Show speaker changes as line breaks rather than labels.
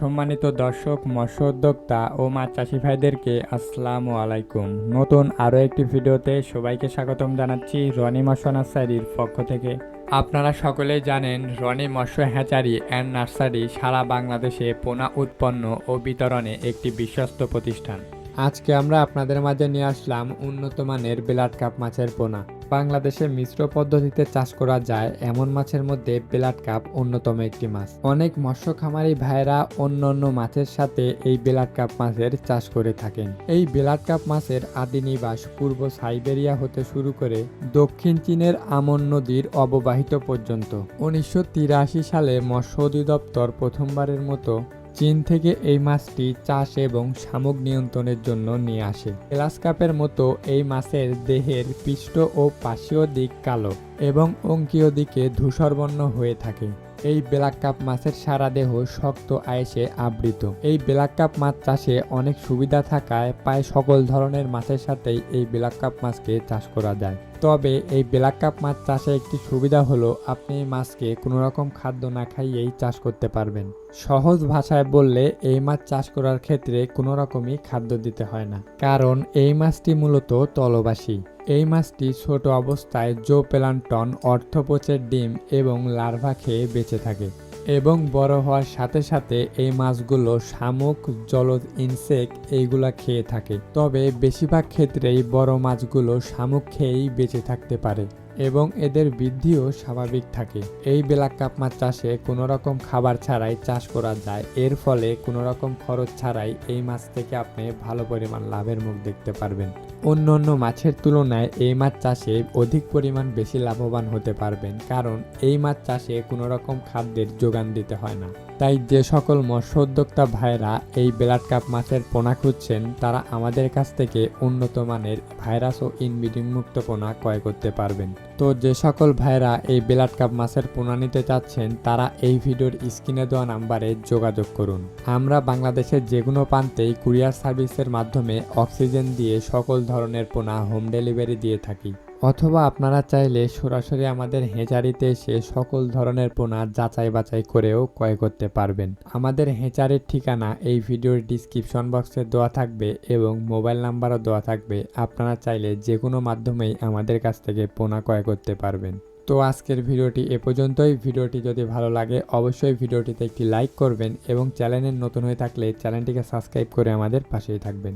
সম্মানিত দর্শক, মৎস্য উদ্যোক্তা ও মাছ চাষি ভাইদেরকে আসসালামু আলাইকুম। নতুন আরও একটি ভিডিওতে সবাইকে স্বাগতম জানাচ্ছি রনি মৎস্য নার্সারির পক্ষ থেকে। আপনারা সকলেই জানেন, রনি মৎস্য হ্যাচারি অ্যান্ড নার্সারি সারা বাংলাদেশে পোনা উৎপন্ন ও বিতরণে একটি বিশ্বস্ত প্রতিষ্ঠান। আজকে আমরা আপনাদের মাঝে নিয়ে আসলাম উন্নত মানের ব্লাড কাপ মাছের পোনা। বাংলাদেশে মিশ্র পদ্ধতিতে চাষ করা যায় এমন মাছের মধ্যে ব্লাড কাপ অন্যতম একটি মাছ। অনেক মৎস্য খামারি ভাইরা অন্য অন্য মাছের সাথে এই ব্লাড কাপ মাছের চাষ করে থাকেন। এই ব্লাড কাপ মাছের আদি নিবাস পূর্ব সাইবেরিয়া হতে শুরু করে দক্ষিণ চীনের আমন নদীর অববাহিত পর্যন্ত। উনিশশো তিরাশি সালে মৎস্য অধিদপ্তর প্রথমবারের মতো চীন থেকে এই মাছটি চাষ এবং শামুক নিয়ন্ত্রণের জন্য নিয়ে আসে। গ্লাস কাপের মতো এই মাছের দেহের পৃষ্ঠ ও পাশীয় দিক কালো এবং অঙ্কীয় দিকে ধূসরবর্ণ হয়ে থাকে। এই ব্ল্যাক কাপ মাছের সারা দেহ শক্ত আয়েসে আবৃত। এই ব্ল্যাক কাপ মাছ চাষে অনেক সুবিধা থাকায় প্রায় সকল ধরনের মাছের সাথেই এই ব্ল্যাক কাপ মাছকে চাষ করা যায়। তবে এই ব্ল্যাক কাপ মাছ চাষে একটি সুবিধা হলো আপনি এই মাছকে কোনো রকম খাদ্য না খাইয়েই চাষ করতে পারবেন। সহজ ভাষায় বললে, এই মাছ চাষ করার ক্ষেত্রে কোনো রকমই খাদ্য দিতে হয় না। কারণ, এই মাছটি মূলত তলবাসী। এই মাছটি ছোট অবস্থায় জো প্লান্টন অর্থপোচের ডিম এবং লার্ভা খেয়ে বেঁচে থাকে। এবং বড় হওয়ার সাথে সাথে এই মাছগুলো শামুক, জলজ ইনসেক্ট এইগুলা খেয়ে থাকে। তবে বেশিরভাগ ক্ষেত্রেই বড় মাছগুলো শামুক খেয়েই বেঁচে থাকতে পারে এবং এদের বৃদ্ধিও স্বাভাবিক থাকে। এই ব্ল্যাক কাপ মাছ চাষে কোনো রকম খাবার ছাড়াই চাষ করা যায়। এর ফলে কোনো রকম খরচ ছাড়াই এই মাছ থেকে আপনি ভালো পরিমাণ লাভের মুখ দেখতে পারবেন। অন্য অন্য মাছের তুলনায় এই মাছ চাষে অধিক পরিমাণ বেশি লাভবান হতে পারবেন, কারণ এই মাছ চাষে কোনো রকম খাদ্যের যোগান দিতে হয় না। তাই যে সকল মৎস্য উদ্যোক্তা ভাইরা এই ব্লাড কাপ মাছের পোনা খুঁজছেন, তারা আমাদের কাছ থেকে উন্নত মানের ভাইরাস ও ইনব্রিডিং মুক্ত পোনা ক্রয় করতে পারবেন। তো যে সকল ভাইরা এই ব্লাড কাপ মাছের পোনা নিতে চাচ্ছেন, তারা এই ভিডিওর স্ক্রিনে দেওয়া নাম্বারে যোগাযোগ করুন। আমরা বাংলাদেশের যে কোনো প্রান্তেই কুরিয়ার সার্ভিসের মাধ্যমে অক্সিজেন দিয়ে সকল ধরনের পোনা হোম ডেলিভারি দিয়ে থাকি। অথবা আপনারা চাইলে সরাসরি আমাদের হেঁচারিতে এসে সকল ধরনের পোনা যাচাই বাছাই করেও ক্রয় করতে পারবেন। আমাদের হেঁচারির ঠিকানা এই ভিডিওর ডিসক্রিপশন বক্সে দেওয়া থাকবে এবং মোবাইল নাম্বারও দেওয়া থাকবে। আপনারা চাইলে যে কোনো মাধ্যমেই আমাদের কাছ থেকে পোনা ক্রয় করতে পারবেন। তো আজকের ভিডিওটি এ পর্যন্তই। ভিডিওটি যদি ভালো লাগে অবশ্যই ভিডিওটিতে একটি লাইক করবেন এবং চ্যানেলের নতুন হয়ে থাকলে চ্যানেলটিকে সাবস্ক্রাইব করে আমাদের পাশেই থাকবেন।